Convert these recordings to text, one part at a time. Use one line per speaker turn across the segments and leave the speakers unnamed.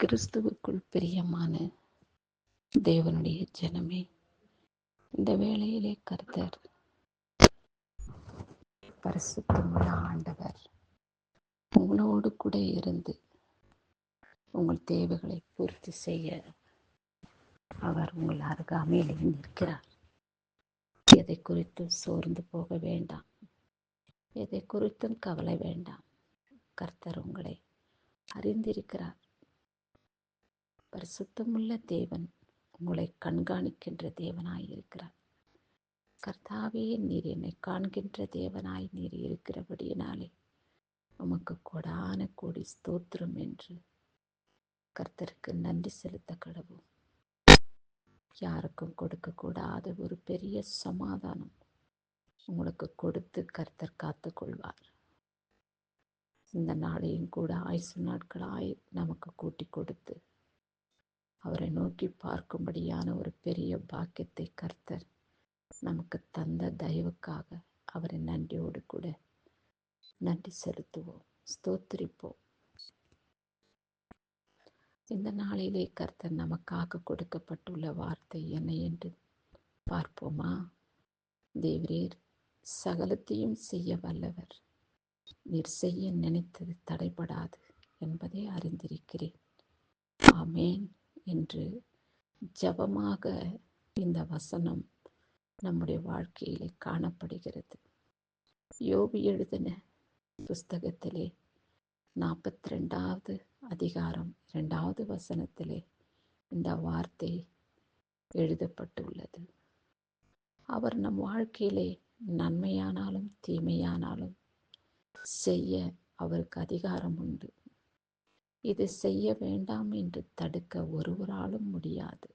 கிறிஸ்துவுக்குள் பிரியமான தேவனுடைய ஜனமே இந்த வேளையிலே கர்த்தர் பரிசுத்தமுள்ள ஆண்டவர் உங்களோடு கூட இருந்து உங்கள் தேவைகளை பூர்த்தி செய்ய அவர் உங்கள் அருகாமையிலே நிற்கிறார். எதை குறித்தும் சோர்ந்து போக வேண்டாம். எதை குறித்தும் கவலை வேண்டாம். கர்த்தர் உங்களை அறிந்திருக்கிறார். பரிசுத்தமுள்ள தேவன் உங்களை கண்காணிக்கின்ற தேவனாய் இருக்கிறார். கர்த்தாவே நீர் என்னை காண்கின்ற தேவனாய் நீர் இருக்கிறபடியினாலே உமக்கு கொடான கோடி ஸ்தோத்திரம் என்று கர்த்தருக்கு நன்றி செலுத்த கடவும் யாருக்கும் கொடுக்கக்கூடாத ஒரு பெரிய சமாதானம் உங்களுக்கு கொடுத்து கர்த்தர் காத்து கொள்வார் இந்த நாளையும் கூட ஆயுசு நாட்களாய் நமக்கு கூட்டி கொடுத்து அவரை நோக்கி பார்க்கும்படியான ஒரு பெரிய பாக்கியத்தை கர்த்தர் நமக்கு தந்த தயவுக்காக அவரை நன்றியோடு கூட நன்றி செலுத்துவோம். ஸ்தோத்திரிப்போம். இந்த நாளிலே கர்த்தர் நமக்காக கொடுக்கப்பட்டுள்ள வார்த்தை என்ன என்று பார்ப்போமா? தேவரீர் சகலத்தையும் செய்ய வல்லவர். நீர் செய்ய நினைத்தது தடைபடாது என்பதை அறிந்திருக்கிறேன். ஆமேன். என்று ஜபமாக இந்த வசனம் நம்முடைய வாழ்க்கையிலே காணப்படுகிறது. யோபி எழுதின புஸ்தகத்திலே நாற்பத்தி ரெண்டாவது அதிகாரம் இரண்டாவது வசனத்திலே இந்த வார்த்தை எழுதப்பட்டுள்ளது. அவர் நம் வாழ்க்கையிலே நன்மையானாலும் தீமையானாலும் செய்ய அவருக்கு அதிகாரம் உண்டு. இது செய்ய வேண்டாம் என்று தடுக்க ஒருவராலும் முடியாது.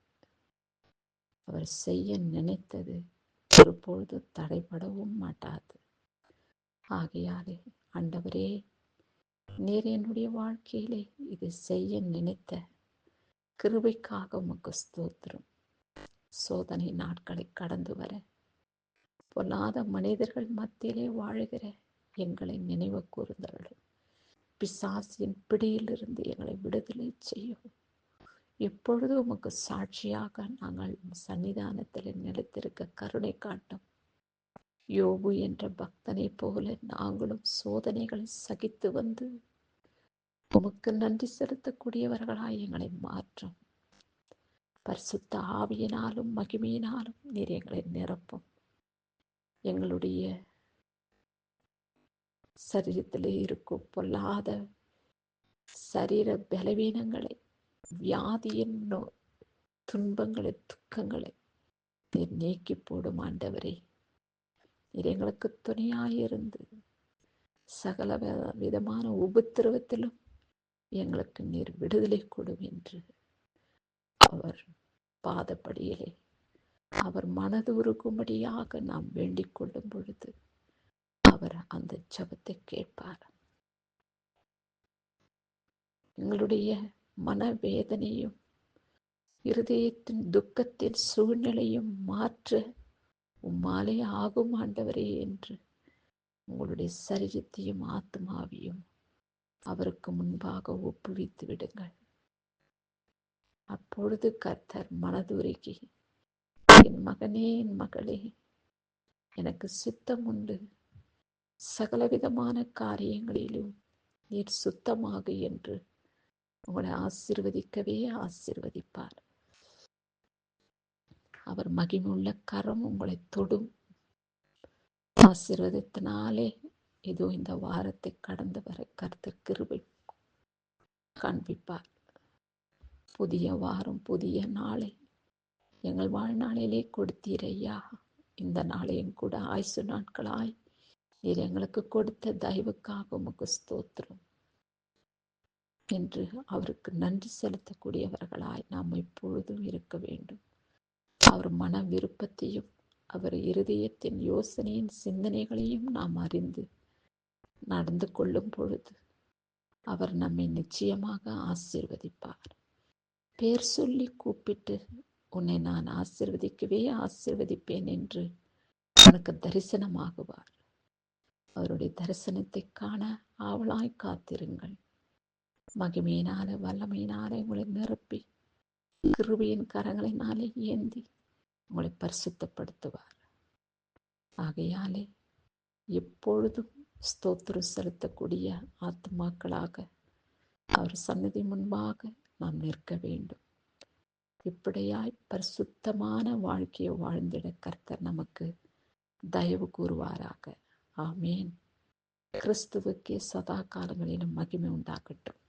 அவர் செய்ய நினைத்தது ஒருபொழுது தடைபடவும் மாட்டாது. ஆகையாலே ஆண்டவரே நீர் என்னுடைய வாழ்க்கையிலே இது செய்ய நினைத்த கிருபைக்காக உமக்கு ஸ்தோத்திரம். சோதனை நாட்களை கடந்து வர பொல்லாத மனிதர்கள் மத்தியிலே வாழுகிற எங்களை நினைவு கூர்ந்தவர்கள். பிசாசின் பிடியிலிருந்து எங்களை விடுதலை செய்யும். எப்பொழுது உமக்கு சாட்சியாக நாங்கள் சன்னிதானத்தில் நிலைத்திருக்க கருணை காட்டும். யோபு என்ற பக்தனை போல நாங்களும் சோதனைகளை சகித்து வந்து உமக்கு நன்றி செலுத்தக்கூடியவர்களாய் எங்களை மாற்றும். பரிசுத்த ஆவியினாலும் மகிமையினாலும் நீர் எங்களை நிரப்பும். எங்களுடைய சரீரத்திலே இருக்கும் பொல்லாத சரீர பலவீனங்களை வியாதியின் நோ துன்பங்களை துக்கங்களை நீர் நீக்கி போடும் ஆண்டவரே. நீர் எங்களுக்கு துணையாயிருந்து சகல விதமான உபத்திரவத்திலும் எங்களுக்கு நீர் விடுதலை கொடும் என்று அவர் பாதப்படியிலே அவர் மனது உருகும்படியாக நாம் வேண்டிக் கொள்ளும் பொழுது அவர் அந்த ஜபத்தை கேட்பார். எங்களுடைய மனவேதனையும் இருதயத்தின் துக்கத்தின் சூழ்நிலையும் மாற்ற உம்மாலே ஆகும் ஆண்டவரே என்று உங்களுடைய சரீரத்தையும் ஆத்மாவையும் அவருக்கு முன்பாக ஒப்புவித்து விடுங்கள். அப்பொழுது கர்த்தர் மனதுருகி என் மகனே என் மகளே எனக்கு சித்தம் உண்டு. சகலவிதமான காரியங்களிலும் நீர் சுத்தமாக என்று உங்களை ஆசிர்வதிக்கவே ஆசிர்வதிப்பார். அவர் மகிமுள்ள கரம் உங்களை தொடும். ஆசிர்வதத்தினாலே இதோ இந்த வாரத்தை கடந்து வர கருத்தர் கிருபை காண்பிப்பார். புதிய வாரம் புதிய நாளை எங்கள் வாழ்நாளிலே கொடுத்தீர் ஐயா. இந்த நாளையும் கூட ஆயுசு நாட்களாய் நீர் எங்களுக்கு கொடுத்த தயவுக்காக உமக்கு ஸ்தோத்திரம். என்று அவருக்கு நன்றி செலுத்தக்கூடியவர்களாய் நாம் எப்பொழுதும் இருக்க வேண்டும். அவர் மன விருப்பத்தையும் அவர் இருதயத்தின் யோசனையின் சிந்தனைகளையும் நாம் அறிந்து நடந்து கொள்ளும் பொழுது அவர் நம்மை நிச்சயமாக ஆசிர்வதிப்பார். பேர் சொல்லி கூப்பிட்டு உன்னை நான் ஆசிர்வதிக்கவே ஆசிர்வதிப்பேன் என்று உனக்கு தரிசனமாகுவார். அவருடைய தரிசனத்தை காண ஆவலாய் காத்திருங்கள். மகிமையினால வல்லமையினாலே உங்களை நிரப்பி கிருபையின் கரங்களினாலே ஏந்தி உங்களை பரிசுத்தப்படுத்துவார். ஆகையாலே எப்பொழுதும் ஸ்தோத்திரம் செலுத்தக்கூடிய ஆத்மாக்களாக அவர் சன்னதி முன்பாக நாம் நிற்க வேண்டும். இப்படியாய் பரிசுத்தமான வாழ்க்கையை வாழ்ந்திட கர்த்தர் நமக்கு தயவு கூறுவாராக. ஆமேன். கிறிஸ்துவுக்கே சதா காலங்களிலும் மகிமை உண்டாகட்டும்.